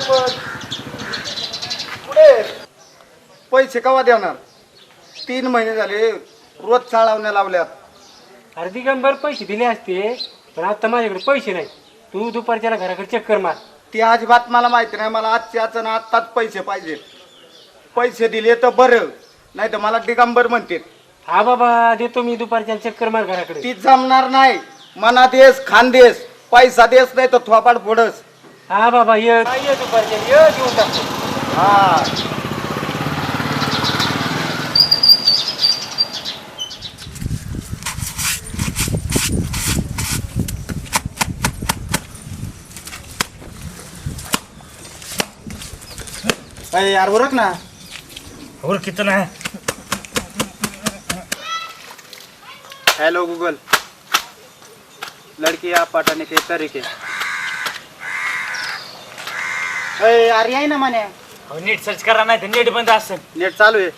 सरपंच पुढे. पैसे कवा देणार? तीन महिने झाले रोज चाळवण्या लावल्यात. अरे दिगंबर पैसे दिले असते पण आता माझ्याकडे पैसे नाही. तू दुपारच्याला घराकडे चक्कर मार. ती अजिबात मला माहिती नाही मला आजच्याच आणि आत्ताच पैसे पाहिजे पैसे दिले तर बरं नाही तर मला दिगंबर म्हणते हा बाबा देतो मी दुपारच्या चक्कर मार घराकडे. ती जमणार नाही. मना देस खान देस. पैसा देस नाही तर थोपाड फोडस. हा बाबा ये ये दुपारच्या ये घेऊन टाकतो हा। अरे यार ओरख ना और कितना है? हेलो गूगल लड़की आप पटाने के तरीके। अरे यार यही ना माने. अहो, नीट सर्च करा नाही तर नेट बंद असेल. नेट चालू है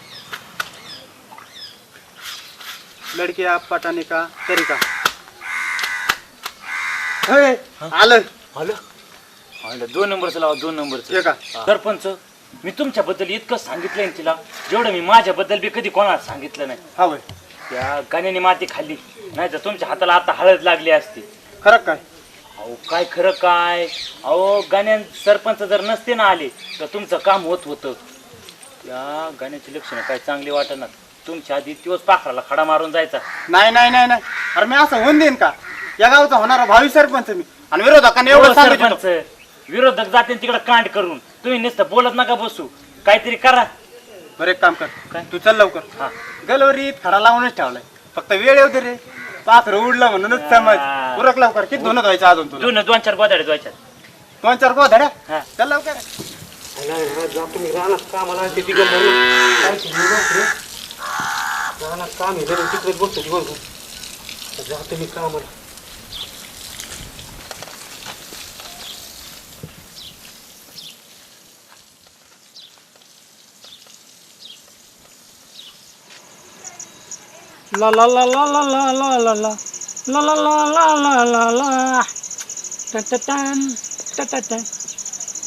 लड़की आप पटाने का तरीका अरे, आलं. हॅलो हॅलो दोन नंबरचं लावा दोन नंबरचं. हे का? सरपंच मी तुमच्याबद्दल इतकं सांगितलंय ना तिला. जेवढं मी माझ्याबद्दल बी कधी कोणाला सांगितलं नाही. हा होय. त्या गाण्याने माती खाल्ली. नाही तर तुमच्या हाताला आता हळद लागली असती. खरं काय अहो काय खरं काय? अहो गाण्यान सरपंच जर नसते ना आले तर तुमचं काम होत होतं. त्या गाण्याची लक्षणं काय चांगली वाटणार? तुमच्या आधी दिवस पाखराला खडा मारून जायचा. नाही नाही नाही नाही. अरे मी असं होऊन देईन का? या गावचा होणारा भावी सरपंच मी. आणि विरोधकांनी एवढं हो, सांगितलं सरपंच. विरोधक जाते तिकडे कांड करून. तुम्ही नुसतं बोलत नका बसू. काहीतरी करा. बरं एक काम कर. काय? तू चल लवकर. हा. गलवरीत खडा लावूनच ठेवलाय. फक्त वेळ येऊ दे रे. पाखरं उडलं म्हणूनच समज. उरक लवकर. किती धुणं धुवायचं अजून तुला? दोन दोन चार गोदाडे धुवायच्या दोन चार गो धड्या हा चल लवकर मी रानात कामाला ते दिगंबर काय ते दिगंबर रे. रानात काम आहे घरी तिकडे बसतो दिवसभर जातो मी कामाला. ला ला ला ला ला ला ला ला ला. La la la la la la la. Ta ta ta Ta ta tan.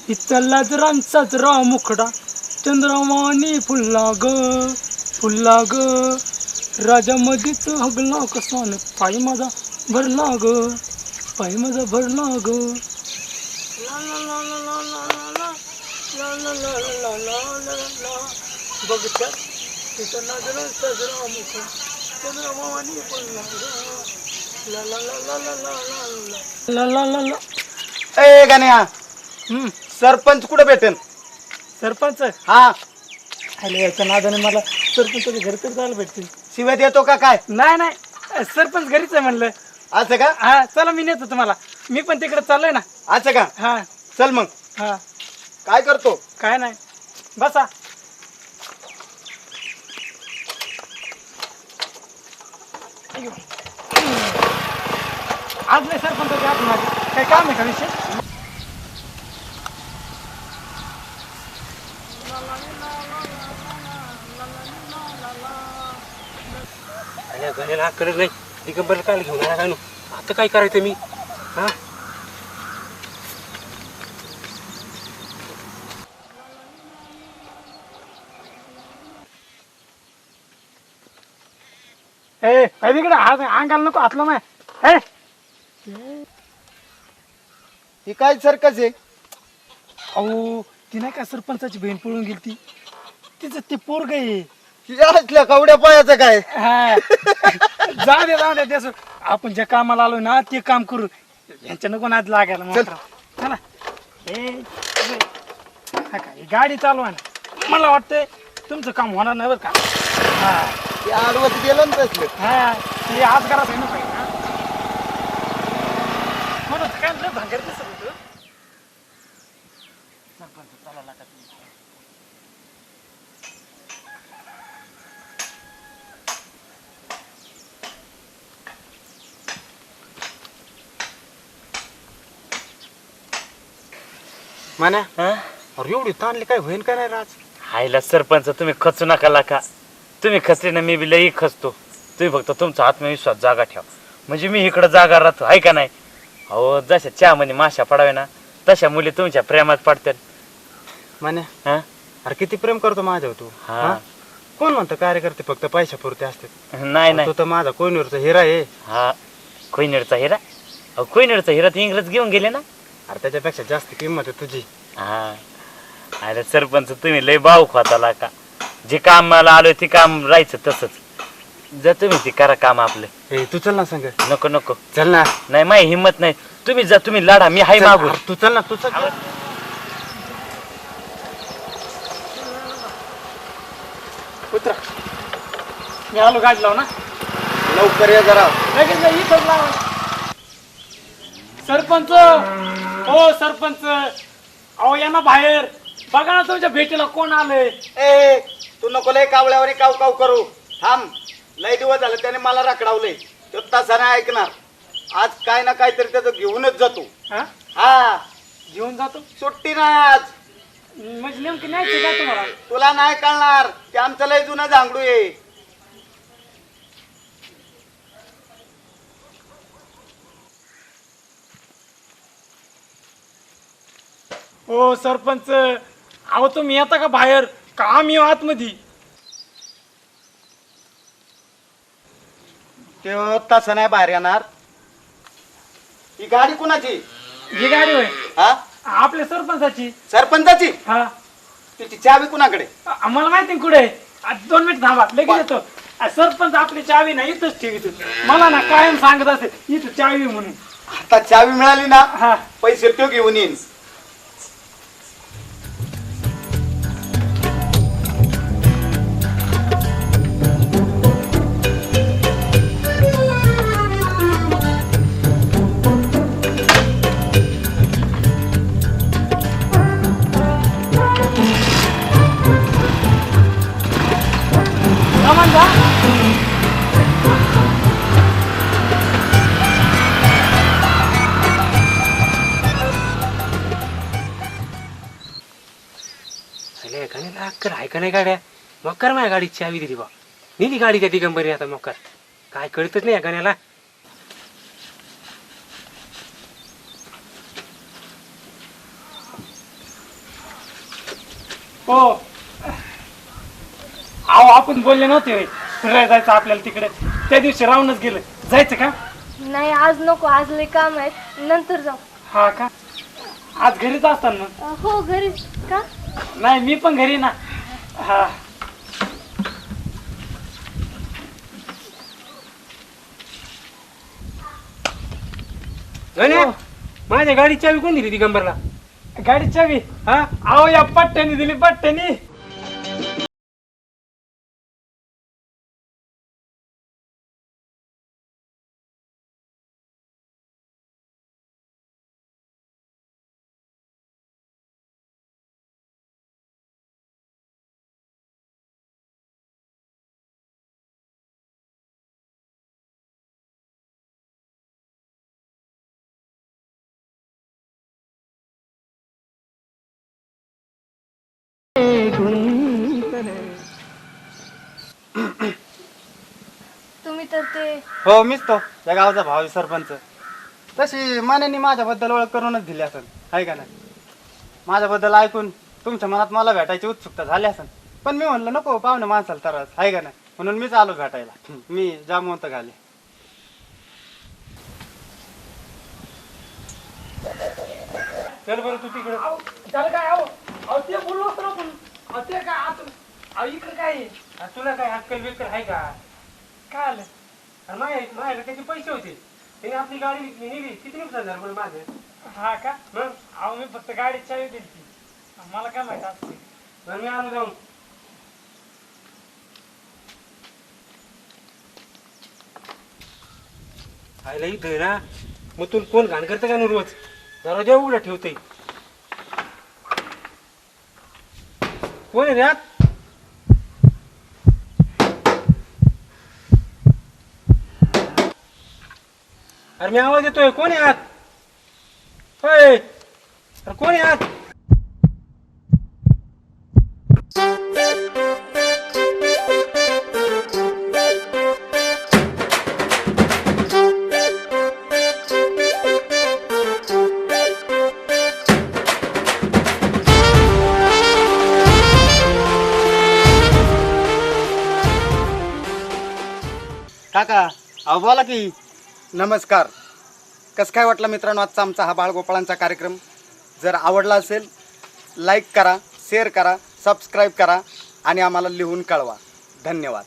इतलाच रांचाच राव मुखडा चंद्रमानी फुलला ग फुलला ग राजा मधीच हगला कसान पायी माझा भरला ग पायी माझा भरला ग बघतात तिथं नजरांचाच राव मुखडा चंद्रमानी फुलला ग ए गाण्या. हम्म. सरपंच कुठे भेटेन? सरपंच? हा. अरे याच्या नादाने मला सरपंचाच्या घरी तर जायला भेटतील. शिव्या देतो का काय? नाही नाही. सरपंच घरीच आहे म्हणलं. असं का? हा चला मी नेतो तुम्हाला. मी पण तिकडे चाललोय ना. असं का? हा. चल मग. हा. काय करतो? काय नाही. बसा. अय्यो. आज नाही सरपंचाची आठवण आली काय काम आहे का विषय? अरे गण्याला करत नाही. दिगंबर काय घेऊन आला काय नु आता काय करायचं मी? हा? ए काय तिकडे हात अंगाला नको हातला नाही ए! ही काय सरकस आहे अहो ती नाही का सरपंचाची बहीण पळून गेली ती? तिचं ते पोरग आहे. असल्या कवड्या पायाचं काय? हा. जाऊ दे जाऊ दे ते असं. आपण ज्या कामाला आलो ना ते काम करू. यांच्या नको नाद लागायला मात्र. चला. हा का, ही गाडी चालवा ना. मला वाटतंय तुमचं काम होणार नाही बरं का? हा. ते आडवत गेलं ना तसलं. हा. ते आज करा ना काही हा. मला तर काय लय भांगर दिसत होतं. सरपंच चला लागा तुम्ही. म्हणा हा? अरे एवढी ताणली काय होईन का नाही राज हायला सरपंच तुम्ही खचू नका लाका तुम्ही खचले ना मी बी लई खचतो तुम्ही फक्त तुमचा आत्मविश्वास जागा ठेवा म्हणजे मी इकडं जागा राहतो आहे का नाही अहो जशा चहामध्ये माशा पडावे ना तशा मुली तुमच्या प्रेमात पडतात मान्या? हा? अरे किती प्रेम करतो माझ्यावर तू? हा. हा? कोण म्हणतो कार्यकर्ते फक्त पैशापुरते असते नाही नाही. तू तर माझा कोणीवरचा हिरा आहे. हा कोयनेरचा हिरा? अहो कोयनेरचा हिरा ते इंग्रज घेऊन गेले ना? अरे त्याच्यापेक्षा जास्त किंमत आहे तुझी. हा. अरे सरपंच तुम्ही लय भाऊ खोताला का? जे काम मला आलोय ते काम राहायचं तसंच. जा तुम्ही ते करा काम आपलं. ए तू चल ना संग. नको नको. चल ना. नाही माझी हिंमत नाही. तुम्ही जा तुम्ही लढा मी हाय चल, अरे तू चल ना तू चल. उतरा मी आलो गाडी लाव ना. लवकर ये जरा. लगेच जा, इथंच लावा. सरपंच. हो सरपंच. अहो या ना बाहेर. बघा ना तुमच्या भेटीला कोण आलंय. ए तू नको लय कावळ्यावर काव काव करू. थांब. लय दिवस झाले त्याने मला राखडावले तो तसा नाही ऐकणार. आज काय ना काहीतरी त्याचं घेऊनच जातो. हा? हा. घेऊन जातो? सुट्टी नाही आज. म्हणजे नेमकं न्यायचं का तुम्हाला? तुला नाही कळणार. ते आमचं लय जुनं झांगडू आहे. हो सरपंच. अहो तुम्ही येता का बाहेर? का आम्ही येऊ आतमध्ये? ते तसं नाही बाहेर येणार. ही गाडी कुणाची? ही गाडी होय. हा? आपल्या सरपंचाची. सरपंचाची? हा. तिची चावी कुणाकडे? आम्हाला माहिती ना कुठे आहे. दोन मिनिट थांबा लगेच येतो. आ, सरपंच आपली चावी ना इथंच ठेवी मला ना कायम सांगत असे इथं चावी म्हणून. आता चावी मिळाली ना हा. पैसे तो घेऊन येईन. अक्कल आहे का नाही गाड्या. मक्कर माझ्या गाडीची चावी दिली बा. नेली गाडी त्या दिगंबरी आता मक्कर काय कळतच नाही या गाण्याला. हो. अहो आपण बोलले नव्हते होय. फिरायला जायचं आपल्याला तिकडे. त्या दिवशी राहूनच गेलं. जायचं का? नाही आज नको. आज लय काम आहेत. नंतर जाऊ. हा का? आज घरीच असताना? अ, हो घरी का? नाही मी पण घरी ना. हा. गाण्या माझ्या गाडीची चावी कोण दिली दिगंबरला गाडी चावी? हा? अहो या पट्ट्याने दिली पट्ट्याने. तर ते हो मीच तो. या गावचा भावी सरपंच. तशी मान्यानी माझ्याबद्दल ओळख करूनच दिली असेल आहे का नाही? माझ्याबद्दल ऐकून तुमच्या मनात मला भेटायची उत्सुकता झाली असेल पण मी म्हणलं नको पाहुणे माणसाला तरच आहे का नाही? म्हणून मीच आलो भेटायला. मी जामवंत घाले चल बरं तू तिकडे. अहो, झालं काय? अहो अहो ते बोललो होतो ना आपण. अहो ते काय? अहो इकडे काय? आहे? तुला काय अक्कल बिक्कल आहे का? काय आलं? माझ्या माझ्याकडे त्याचे पैसे होते. त्याने आपली गाडी विकली नेली. किती नुकसान झालं माझं हा का? हं? अहो मी फक्त गाडी चावी दिली. ती मला काय माहीत असते? बरं मी आलो जाऊन. आयला इथं ना मग तू कोण घाण करतं का नाही रोज? जेव्हा उघडा ठेवते कोण आहे रे आत? अरे मी आवाज येतोय. कोण आहे आत? होय. अरे कोण आहे आत? काका अहो बोला की. नमस्कार. कसं काय वाटलं मित्रांनो आजचा आमचा हा बाळगोपाळांचा कार्यक्रम? जर आवडला असेल लाईक करा शेअर करा सबस्क्राईब करा आणि आम्हाला लिहून कळवा. धन्यवाद.